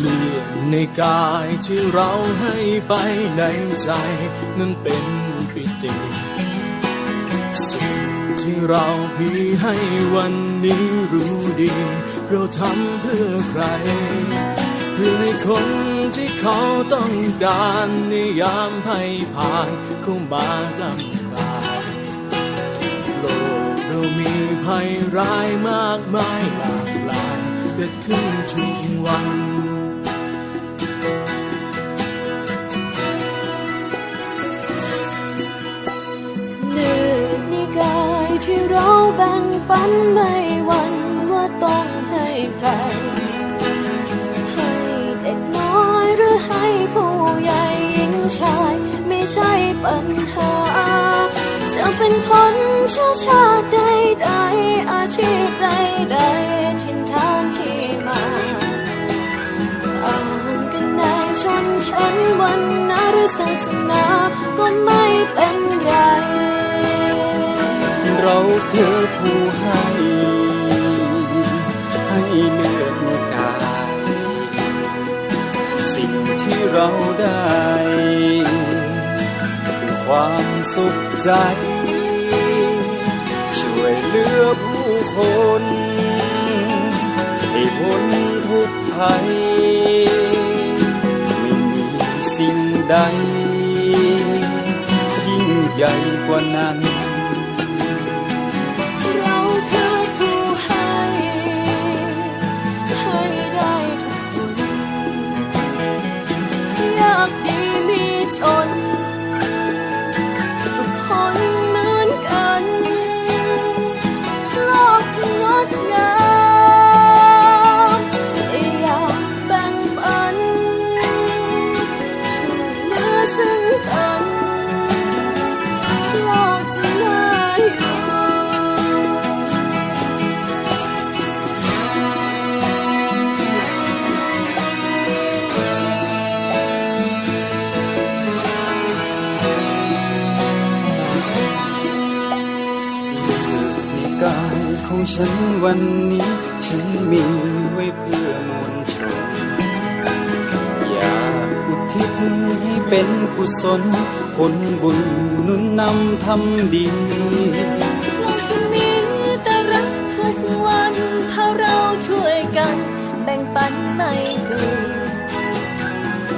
เลือดในกายที่เราให้ไปในใจนั้นเป็นปิติสิ่งที่เราพีให้วันนี้รู้ดี เราทำเพื่อใคร เพื่อให้คนที่เขาต้องการในยามภัยผ่านเข้ามาลำกายโลกเรามีภัยร้ายมากมายหลากหลายเกิดขึ้นทุกวัน แบ่งปันไม่หวันว่าต้องให้ใคร ให้เด็กน้อยหรือให้ผู้ใหญ่หญิงชาย ไม่ใช่ปัญหา จะเป็นคนชาชาติใดใดๆอาชีพใดใดๆทินทานที่มาต่างกันในชนชั้นวันนาหรือศาสนาก็ไม่เป็นไร เราคือ ผู้ให้ให้เลือดในกายสิ่งที่เราได้คือความสุขใจ ช่วยเหลือผู้คนให้พ้นทุกข์ภัยไม่มีสิ่งใด ยิ่งใหญ่กว่านั้น ฉันวันนี้ ฉันมีไว้เพื่อมวลชนอยากอุทิศให้เป็นกุศลผลบุญนุนนำทำดีโลกจะมีแต่รักทุกวัน ถ้าเราช่วยกัน แบ่งปันไม่ดู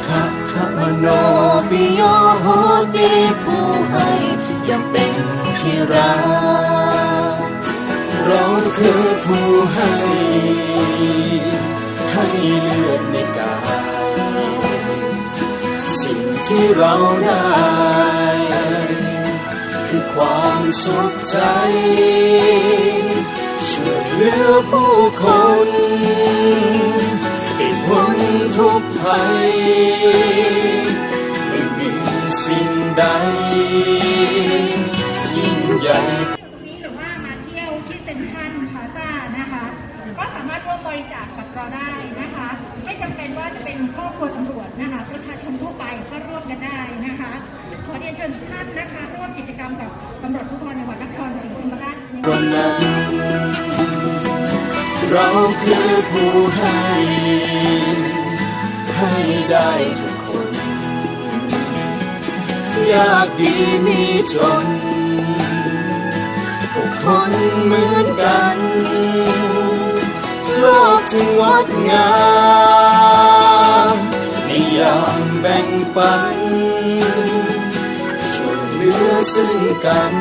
ทะทะมโนปิโยโหติผู้ให้ย่อมเป็นที่รัก คือผู้ให้ ให้เลือดในกาย สิ่งที่เราได้ คือความสุขใจ ช่วยเหลือผู้คนให้พ้นทุกภัยไม่มีสิ่งใด สามารถร่วมบริจาคกับเราได้นะคะ ไม่จำเป็นว่าจะเป็นครอบครัวตำรวจนะคะ ประชาชนทั่วไปก็ร่วมกันได้นะคะ ขอเรียนเชิญทุกท่านนะคะ ร่วมกิจกรรมกับตำรวจภูธรจังหวัดนครศรีธรรมราชในวันนั้นเราคือผู้ให้ให้ได้ทุกคนอยากดีมีจนทุกคนเหมือนกัน จึงงดงามนิยามแบ่งปันช่วยเหลือซึ่งกัน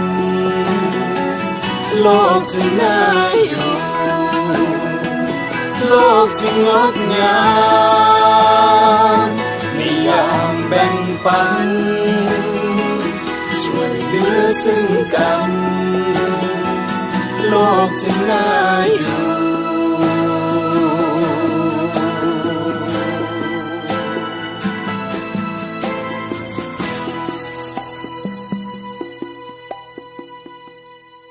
โลกจะน่าอยู่โลกจะงดงามนิยามแบ่งปัน ช่วยเหลือซึ่งกัน โลกจะน่าอยู่